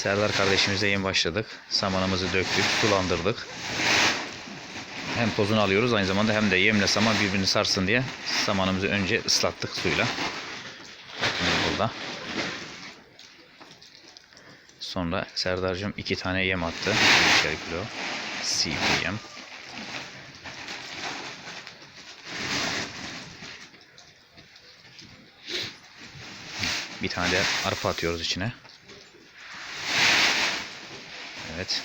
Serdar kardeşimizle yeni başladık. Samanımızı döktük, sulandırdık. Hem tozunu alıyoruz aynı zamanda hem de yemle saman birbirini sarsın diye samanımızı önce ıslattık suyla. Burada. Sonra Serdar'cığım iki tane yem attı. 1'er kilo CPM. Bir tane de arpa atıyoruz içine. Evet.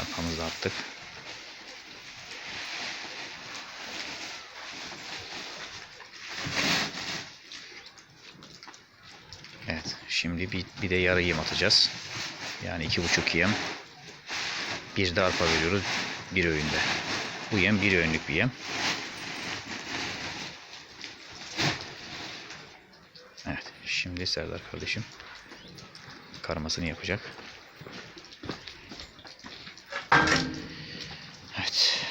Arpamızı da attık. Evet. Şimdi bir, bir de yarı yem atacağız. Yani iki buçuk yem. Bir de arpa veriyoruz. Bir öğünde. Bu yem bir öğünlük bir yem. Evet. Şimdi Serdar kardeşim karmasını yapacak. Evet.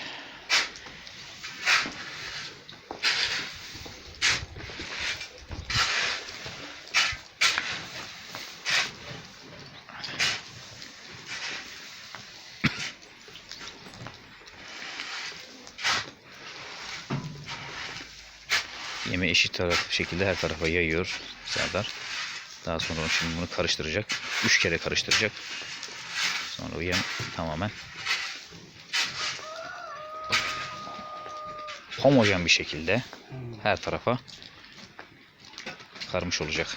Yemi eşit taraf şekilde her tarafa yayıyor Serdar. Daha sonra şimdi bunu karıştıracak. Üç kere karıştıracak. Sonra o yem tamamen homojen bir şekilde her tarafa karmış olacak.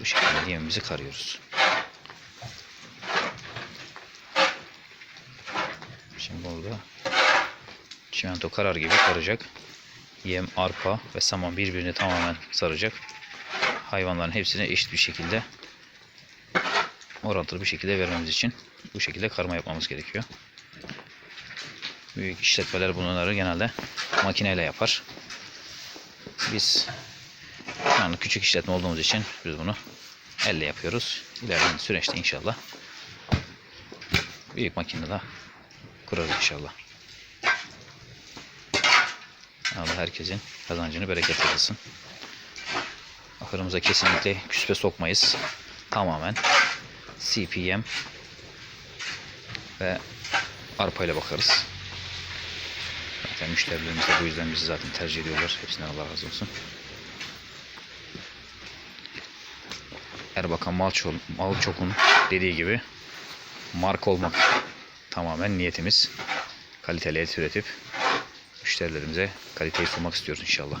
Bu şekilde yemimizi karıyoruz. Şimdi burada çimento karar gibi karacak. Yem, arpa ve saman birbirini tamamen saracak. Hayvanların hepsine eşit bir şekilde orantılı bir şekilde vermemiz için bu şekilde karma yapmamız gerekiyor. Büyük işletmeler bunları genelde makineyle yapar. Biz anda küçük işletme olduğumuz için biz bunu elle yapıyoruz. İlerleyen süreçte inşallah büyük makinede kurarız inşallah. Allah herkesin kazancını bereket eylesin. Ahırımıza kesinlikle küspe sokmayız. Tamamen CPM ve arpa ile bakarız. Zaten müşterilerimiz de bu yüzden bizi zaten tercih ediyorlar. Hepsinden Allah razı olsun. Erbakan Malçol, Malçok'un dediği gibi marka olmak tamamen niyetimiz. Kaliteli et üretip müşterilerimize kaliteyi sunmak istiyoruz inşallah.